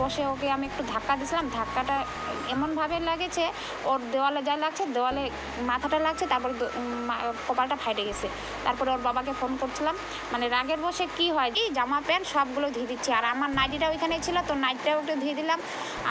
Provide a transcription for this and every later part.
বসে ওকে আমি একটু ধাক্কা দিয়েছিলাম। ধাক্কাটা এমনভাবে লাগেছে, ওর দেওয়ালে যা লাগছে, দেওয়ালে মাথাটা লাগছে, তারপরে কপালটা ফাইটে গেছে। তারপরে ওর বাবাকে ফোন করছিলাম মানে রাগের বসে কি হয়? এই জামা, প্যান্ট সবগুলো ধুয়ে দিচ্ছি। আর আমার নাইটিটা ওইখানে ছিল, তো নাইটিটাও একটু ধুয়ে দিলাম।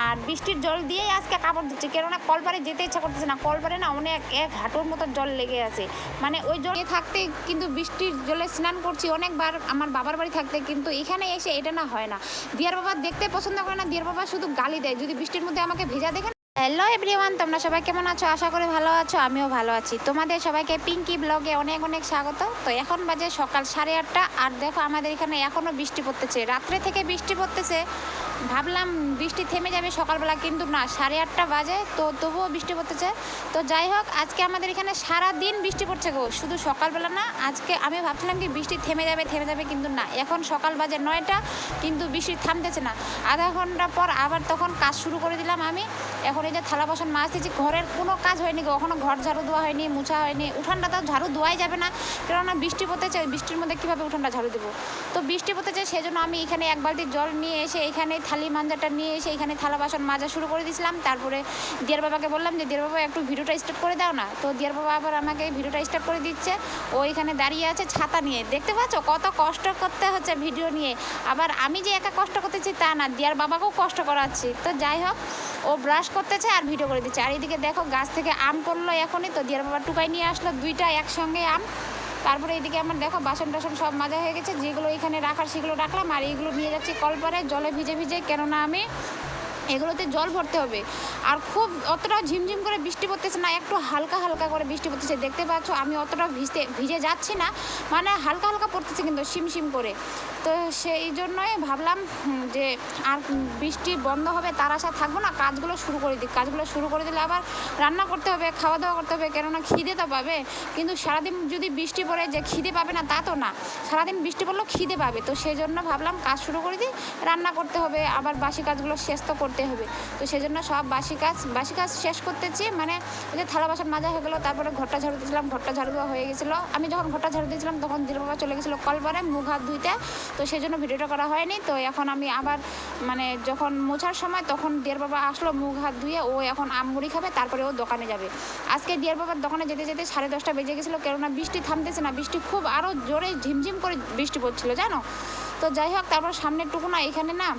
আর বৃষ্টির জল দিয়েই আজকে কাপড় দিচ্ছি কেননা কলপারে যেতে ইচ্ছা করতেছে না। কলপারে না অনেক এক হাঁটুর মতো জল লেগে আছে। মানে ওই জল থাকতে কিন্তু বৃষ্টির জলে স্নান করছি অনেকবার আমার বাবার বাড়ি থাকতে, কিন্তু এখানে এসে এটা না হয় না। দিয়ার বাবা দেখতে পছন্দ করে না দিয়ার বাবা শুধু গালি দেয়। যদি বৃষ্টির মধ্যে আমাকে ভেজা দেখেন হ্যালো এভরিওয়ান তোমরা সবাই কেমন আছো? আশা করি ভালো আছো, আমিও ভালো আছি। তোমাদের সবাইকে পিঙ্কি ব্লগে অনেক অনেক স্বাগত। তো এখন বাজে সকাল সাড়ে আটটা। আর দেখো আমাদের এখানে এখনও বৃষ্টি পড়তেছে। রাত্রে থেকে বৃষ্টি পড়তেছে। ভাবলাম বৃষ্টি থেমে যাবে সকালবেলা, কিন্তু না, সাড়ে আটটা বাজে, তো তবুও বৃষ্টি পড়তেছে। তো যাই হোক, আজকে আমাদের এখানে সারা দিন বৃষ্টি পড়ছে গো, শুধু সকালবেলা না, আজকে আমি ভাবছিলাম কি বৃষ্টি থেমে যাবে থেমে যাবে, কিন্তু না, এখন সকাল বাজে নয়টা, কিন্তু বৃষ্টি থামতেছে না। আধা ঘণ্টা পর আবার তখন কাজ শুরু করে দিলাম আমি। এখন এই যে থালা বাসন মাছ দিচ্ছি ঘরের কোনো কাজ হয়নি গো, এখনও ঘর ঝাড়ু দেওয়া হয়নি, মুছা হয়নি, উঠানটা তো ঝাড়ু দেওয়াই যাবে না, কেননা বৃষ্টি পড়তেছে, বৃষ্টির মধ্যে কীভাবে উঠানটা ঝাড়ু দেবো? তো বৃষ্টি পড়তেছে সেই জন্য আমি এখানে এক বালতি জল নিয়ে এসে এখানে থালি মাঞ্জাটা নিয়ে এসে এখানে থালা বাসন মাজা শুরু করে দিয়েছিলাম। তারপরে দিয়ার বাবাকে বললাম যে, দিয়ার বাবা, একটু ভিডিওটা স্টার্ট করে দাও না। তো দিয়ার বাবা আবার আমাকে ভিডিওটা স্টার্ট করে দিচ্ছে। ও এখানে দাঁড়িয়ে আছে ছাতা নিয়ে। দেখতে পাচ্ছ কত কষ্ট করতে হচ্ছে ভিডিও নিয়ে। আবার আমি যে একা কষ্ট করতেছি তা না, দিয়ার বাবাকেও কষ্ট করাচ্ছি। তো যাই হোক, ও ব্রাশ করতেছে আর ভিডিও করে দিচ্ছে। আর এদিকে দেখো গাছ থেকে আম করল এখনই। তো দিয়ার বাবা টুকাই নিয়ে আসলো দুইটা একসঙ্গে আম। তারপরে এদিকে আমার দেখো বাসন টাসন সব মাজা হয়ে গেছে, যেগুলো এখানে রাখার সেগুলো রাখলাম, আর এইগুলো নিয়ে যাচ্ছি কলপারে, জলে ভিজে ভিজে, কেননা আমি এগুলোতে জল ভরতে হবে। আর খুব অতটা ঝিমঝিম করে বৃষ্টি পড়তেছে না, একটু হালকা হালকা করে বৃষ্টি পড়তেছে, দেখতে পাচ্ছ আমি অতটা ভিজতে ভিজে যাচ্ছি না মানে হালকা হালকা পড়তেছে কিন্তু, শিমশিম করে। তো সেই জন্যই ভাবলাম যে আর বৃষ্টি বন্ধ হবে তার আশা থাকব না, কাজগুলো শুরু করে দিই। কাজগুলো শুরু করে দিলে আবার রান্না করতে হবে খাওয়া দাওয়া করতে হবে, কেননা খিদে তো পাবে। কিন্তু সারাদিন যদি বৃষ্টি পড়ে যে খিদে পাবে না, তা তো না। সারাদিন বৃষ্টি পড়লেও খিদে পাবে। তো সেই জন্য ভাবলাম কাজ শুরু করে দিই, রান্না করতে হবে, আবার বাসি কাজগুলো শেষ তো করতে হবে। তো সেই জন্য সব বাসি কাজ বাসি কাজ শেষ করতেছি মানে ওই যে থালা বাসন মাজা হয়ে গেলো, তারপরে ঘরটা ঝাড়ু দিয়েছিলাম, ঘরটা ঝাড়ু দেওয়া হয়ে গেছিল। আমি যখন ঘরটা ঝাড়ু দিয়েছিলাম, তখন দিল বাবা চলে গেছিল কলবারে, মুখ হাত ধুইতে। তো সেই জন্য ভিডিওটা করা হয়নি। তো এখন আমি আবার মানে যখন মোছার সময় তখন দিয়ার বাবা আসলো, মুখ হাত ধুয়ে ও এখন আম মুড়ি খাবে, তারপরে ও দোকানে যাবে। আজকে দিয়ার বাবার দোকানে যেতে যেতে সাড়ে দশটা বেজে গেছিল, কেননা বৃষ্টি থামতেছে না, বৃষ্টি খুব আরও জোরে ঝিমঝিম করে বৃষ্টি পড়ছিল, জানো? তো যাই হোক, তারপর সামনের টুকু না, এখানে না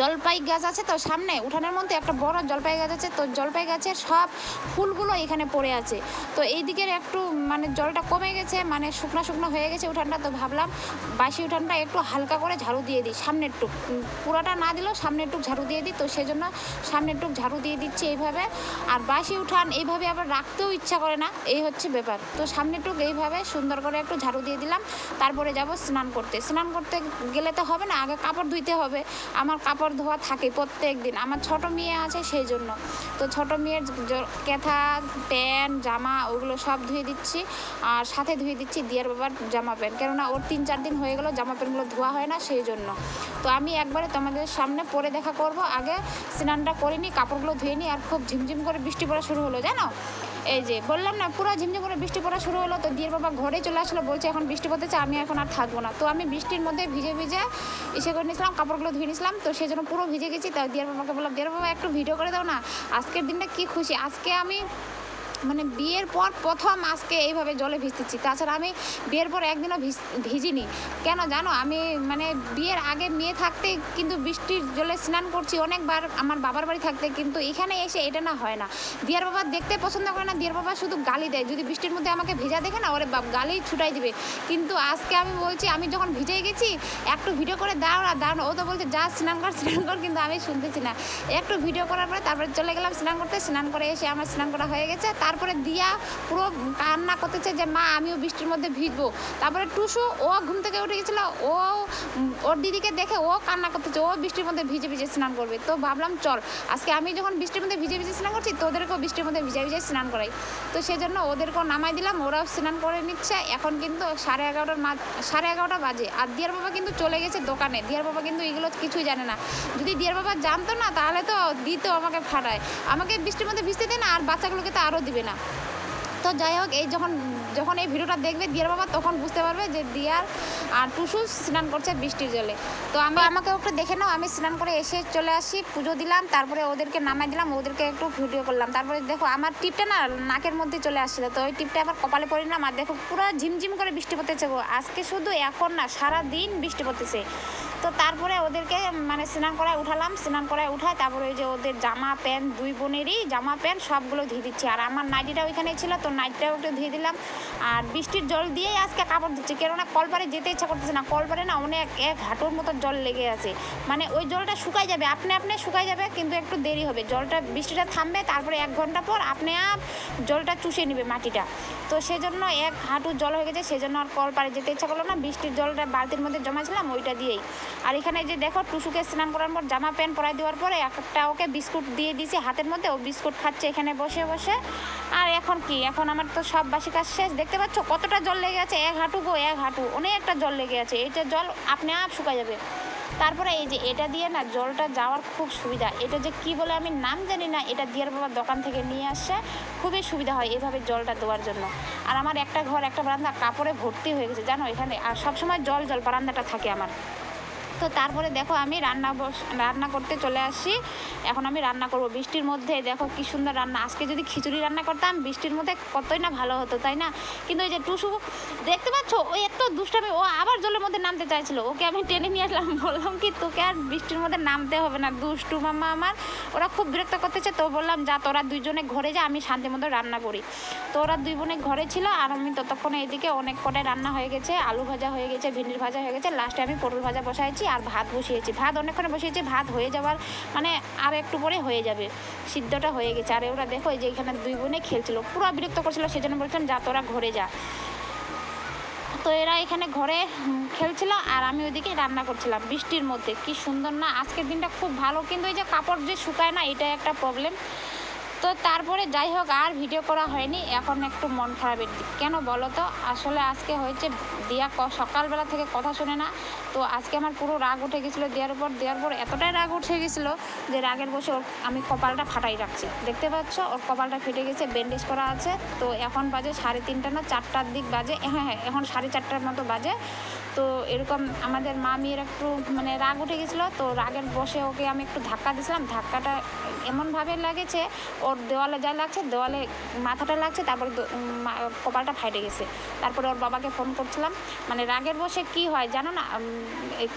জলপাই গাছ আছে তো সামনে, উঠানের মধ্যে একটা বড় জলপাই গাছ আছে, তো জলপাই গাছের সব ফুলগুলো এখানে পড়ে আছে। তো এই দিকের একটু মানে জলটা কমে গেছে মানে শুকনো শুকনো হয়ে গেছে উঠানটা, তো ভাবলাম বাসি উঠানটা একটু হালকা করে ঝাড়ু দিয়ে দিই, সামনের টুক। পুরাটা না দিলেও সামনের টুক ঝাড়ু দিয়ে দিই, তো সেই জন্য সামনের টুক ঝাড়ু দিয়ে দিচ্ছি এইভাবে। আর বাসি উঠান এইভাবে আবার রাখতেও ইচ্ছা করে না, এই হচ্ছে ব্যাপার। তো সামনের টুক এইভাবে সুন্দর করে একটু ঝাড়ু দিয়ে দিলাম, তারপরে যাব স্নান করতে। স্নান করতে গেলে তো হবে না, আগে কাপড় ধুইতে হবে। আমার কাপড় ধোয়া থাকে প্রত্যেক দিন। আমার ছোট মেয়ে আছে সেই জন্য তো ছোট মেয়ের কেথা, প্যান্ট, জামা ওগুলো সব ধুয়ে দিচ্ছি। আর সাথে ধুয়ে দিচ্ছি দিয়ার বাবার জামা প্যান্ট। কেননা ওর তিন চার দিন হয়ে গেলো জামা প্যান্টগুলো ধোয়া হয় না সেই জন্য তো আমি একবারে তোমাদের সামনে পরে দেখা করব। আগে স্নানটা করে নিই কাপড়গুলো ধুয়ে নিই আর খুব ঝিমঝিম করে বৃষ্টি পড়া শুরু হলো, জানো? এই যে, বললাম না, পুরো ঝিমঝিম করে বৃষ্টি পড়া শুরু হলো, তো দিয়ের বাবা ঘরে চলে আসলো, বলছে এখন বৃষ্টি পড়তেছে, আমি এখন আর থাকব না। তো আমি বৃষ্টির মধ্যে ভিজে ভিজে এসে করে নিয়েছিলাম, কাপড়গুলো ধুয়ে নিয়েছিলাম, তো সেই জন্য পুরো ভিজে গেছি তাই দিয়ার বাবাকে বললাম, দিয়ার বাবা, একটু ভিডিও করে দাও না, আজকের দিনটা কি খুশি? আজকে আমি মানে বিয়ের পর প্রথম আজকে এইভাবে জলে ভিজতেছি। তাছাড়া আমি বিয়ের পর একদিনও ভিজ- ভিজিনি। কেন জানো? আমি মানে বিয়ের আগে মেয়ে থাকতে কিন্তু বৃষ্টির জলে স্নান করছি অনেকবার আমার বাবার বাড়ি থাকতে, কিন্তু এখানে এসে এটা না হয় না। দিয়ার বাবা দেখতে পছন্দ করে না, দিয়ার বাবা শুধু গালি দেয়। যদি বৃষ্টির মধ্যে আমাকে ভেজা দেখে না, ওরে বাপ গালি ছুটাই দিবে। কিন্তু আজকে আমি বলছি, আমি যখন ভিজে গেছি, একটু ভিডিও করে দাও না দাও না। ও তো বলছে, যা স্নান কর স্নান কর, কিন্তু আমি শুনতেছি না। একটু ভিডিও করার পরে তারপরে চলে গেলাম স্নান করতে। স্নান করে এসে আমার স্নান করা হয়ে গেছে। তারপরে দিয়া পুরো কান্না করতেছে যে, মা, আমিও বৃষ্টির মধ্যে ভিজবো। তারপরে টুসু, ও ঘুম থেকে উঠে গেছিল, ও, ওর দিদিকে দেখে ও কান্না করতেছে, ও বৃষ্টির মধ্যে ভিজে ভিজে স্নান করবে। তো ভাবলাম, চল, আজকে আমি যখন বৃষ্টির মধ্যে ভিজে ভিজে স্নান করছি, তোদেরকেও বৃষ্টির মধ্যে ভিজে ভিজে স্নান করাই। তো সেই জন্য ওদেরকেও নামাই দিলাম, ওরাও স্নান করে নিচ্ছে। এখন কিন্তু সাড়ে এগারোটার মা সাড়ে এগারোটা বাজে, আর দিয়ার বাবা কিন্তু চলে গেছে দোকানে। দিয়ার বাবা কিন্তু এগুলো কিছুই জানে না। যদি দিয়ার বাবা জানতো না, তাহলে তো দিত আমাকে ফাটায়। আমাকে বৃষ্টির মধ্যে ভিজতে দেয় না, আর বাচ্চাগুলোকে তো আরও দিবে। না। তো যাই হোক এই যখন যখন এই ভিডিওটা দেখবে দিয়ার বাবা তখন বুঝতে পারবে যে দিয়ার আর টুসু স্নান করছে বৃষ্টির জলে। তো আমি আমাকে একটু দেখে নাও আমি স্নান করে এসে চলে আসি পুজো দিলাম তারপরে ওদেরকে নামাই দিলাম ওদেরকে একটু ভিডিও করলাম। তারপরে দেখো আমার টিপটা না নাকের মধ্যে চলে আসছিল তো ওই টিপটা আবার কপালে পড়িলাম আর দেখো পুরো ঝিমঝিম করে বৃষ্টি পড়তেছে গো। আজকে শুধু এখন না সারা দিন বৃষ্টি পড়তেছে। তো তারপরে ওদেরকে মানে স্নান করায় উঠালাম, স্নান করায় উঠায় তারপরে ওই যে ওদের জামা প্যান্ট, দুই বোনেরই জামা প্যান্ট সবগুলো ধুয়ে দিচ্ছি। আর আমার নাইটিটা ওইখানে ছিল, তো নাইটিটাও একটু ধুয়ে দিলাম। আর বৃষ্টির জল দিয়েই আজকে কাপড় ধুচ্ছি, কেননা কলপারে যেতে ইচ্ছা করতেছে না। কলপারে না অনেক এক হাঁটুর মতো জল লেগে আছে। মানে ওই জলটা শুকাই যাবে, আপনি আপনি শুকাই যাবে, কিন্তু একটু দেরি হবে। জলটা, বৃষ্টিটা থামবে, তারপরে এক ঘণ্টা পর আপনি আপ জলটা চুষে নেবে মাটিটা। তো সেজন্য এক হাঁটু জল হয়ে গেছে, সেজন্য আর কল পাড়ে যেতে ইচ্ছা করল না। বৃষ্টির জলটা বালতির মধ্যে জমা ছিলাম, ওইটা দিয়েই। আর এখানে যে দেখো, টুসুকে স্নান করার পর জামা প্যান্ট পরাই দেওয়ার পরে একটা ওকে বিস্কুট দিয়ে দিয়েছি হাতের মধ্যে, ও বিস্কুট খাচ্ছে এখানে বসে বসে। আর এখন কি? এখন আমার তো সব বাসি কাজ শেষ। দেখতে পাচ্ছ কতটা জল লেগে আছে? এক হাঁটু গো, এক হাঁটু। অনেকটা জল লেগে আছে। এইটা জল আপনি আপ শুকাই যাবে। তারপরে এই যে এটা দিয়ে না জলটা যাওয়ার খুব সুবিধা। এটা যে কি বলে আমি নাম জানি না, এটা দিয়ার বাবার দোকান থেকে নিয়ে আসে, খুবই সুবিধা হয় এভাবে জলটা দেওয়ার জন্য। আর আমার একটা ঘর, একটা বারান্দা কাপড়ে ভর্তি হয়ে গেছে, জানো এখানে? আর সবসময় জল জল বারান্দাটা থাকে আমার। তো তারপরে দেখো আমি রান্না রান্না করতে চলে আসি। এখন আমি রান্না করব। বৃষ্টির মধ্যে দেখো কি সুন্দর রান্না। আজকে যদি খিচুড়ি রান্না করতাম, বৃষ্টির মধ্যে কতই না ভালো হতো, তাই না? কিন্তু ওই যে টুসু, দেখতে পাচ্ছ? ও এত দুষ্টামি, ও আবার জলের মধ্যে নামতে চাইছিল। ওকে আমি টেনে নিয়ে আসলাম বললাম কি, তোকে আর বৃষ্টির মধ্যে নামতে হবে না, দুষ্টু মামা আমার। ওরা খুব বিরক্ত করতেছে, তো বললাম, যা, তোরা দুইজনে ঘরে যা, আমি শান্তি মতো রান্না করি। তো ওরা দুই বোনে ঘরে ছিল, আর আমি ততক্ষণে এদিকে অনেক কটাই রান্না হয়ে গেছে, আলু ভাজা হয়ে গেছে, ভিন্ডির ভাজা হয়ে গেছে, লাস্টে আমি পটল ভাজা বসাইছি। আর ভাত বসিয়েছি। ভাত অনেকক্ষণে বসিয়েছি, ভাত হয়ে যাওয়ার মানে আর একটু পরে হয়ে যাবে। সিদ্ধটা হয়ে গেছে। আর ওরা দেখো যে এখানে দুই বোনে খেলছিল, পুরো বিরক্ত করছিল, সেজন্য বলছিলাম, যা তোরা ঘরে যা। তো এরা এখানে ঘরে খেলছিল আর আমি ওইদিকে রান্না করছিলাম বৃষ্টির মধ্যে। কি সুন্দর না, আজকের দিনটা খুব ভালো। কিন্তু এই যে কাপড় যে শুকায় না, এটা একটা প্রবলেম তো তারপরে যাই হোক, আর ভিডিও করা হয়নি। এখন একটু মন খারাপের দিক কেন বলো তো? আসলে আজকে হয়েছে দিয়া ক- সকালবেলা থেকে কথা শুনে না। তো আজকে আমার পুরো রাগ উঠে গেছিল দেওয়ার পর দেওয়ার পর এতটাই রাগ উঠে গেছিল যে রাগের বসে ওর আমি কপালটা ফাটাই রাখছি। দেখতে পাচ্ছ? ওর কপালটা ফেটে গেছে ব্যান্ডেজ করা আছে। তো এখন বাজে সাড়ে তিনটা না, চারটার দিক বাজে। হ্যাঁ হ্যাঁ এখন সাড়ে চারটার মতো বাজে। তো এরকম আমাদের মামির একটু মানে রাগ উঠে গেছিল, তো রাগের বসে ওকে আমি একটু ধাক্কা দিয়েছিলাম ধাক্কাটা এমনভাবে লাগেছে, ওর দেওয়ালে যা লাগছে, দেওয়ালে মাথাটা লাগছে, তারপরে কপালটা ফাটে গেছে। তারপরে ওর বাবাকে ফোন করছিলাম মানে রাগের বসে কি হয় জানো না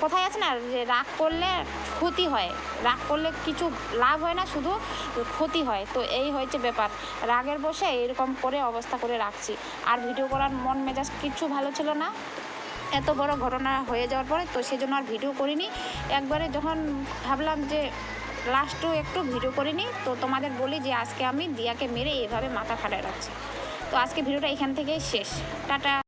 কোথায় আছে না, যে রাগ করলে ক্ষতি হয়। রাগ করলে কিছু লাভ হয় না, শুধু ক্ষতি হয়। তো এই হয়েছে ব্যাপার। রাগের বসে এরকম করে অবস্থা করে রাখছি। আর ভিডিও করার মন মেজাজ কিচ্ছু ভালো ছিল না। এত বড় ঘটনা হয়ে যাওয়ার পরে, তো সেজন্য আর ভিডিও করিনি। একবারে যখন ভাবলাম যে লাস্টও একটু ভিডিও করিনি, তো তোমাদের বলি যে আজকে আমি দিয়াকে মেরে এভাবে মাথা ফাটায় রাখছি। তো আজকে ভিডিওটা এখান থেকেই শেষ। টাটা।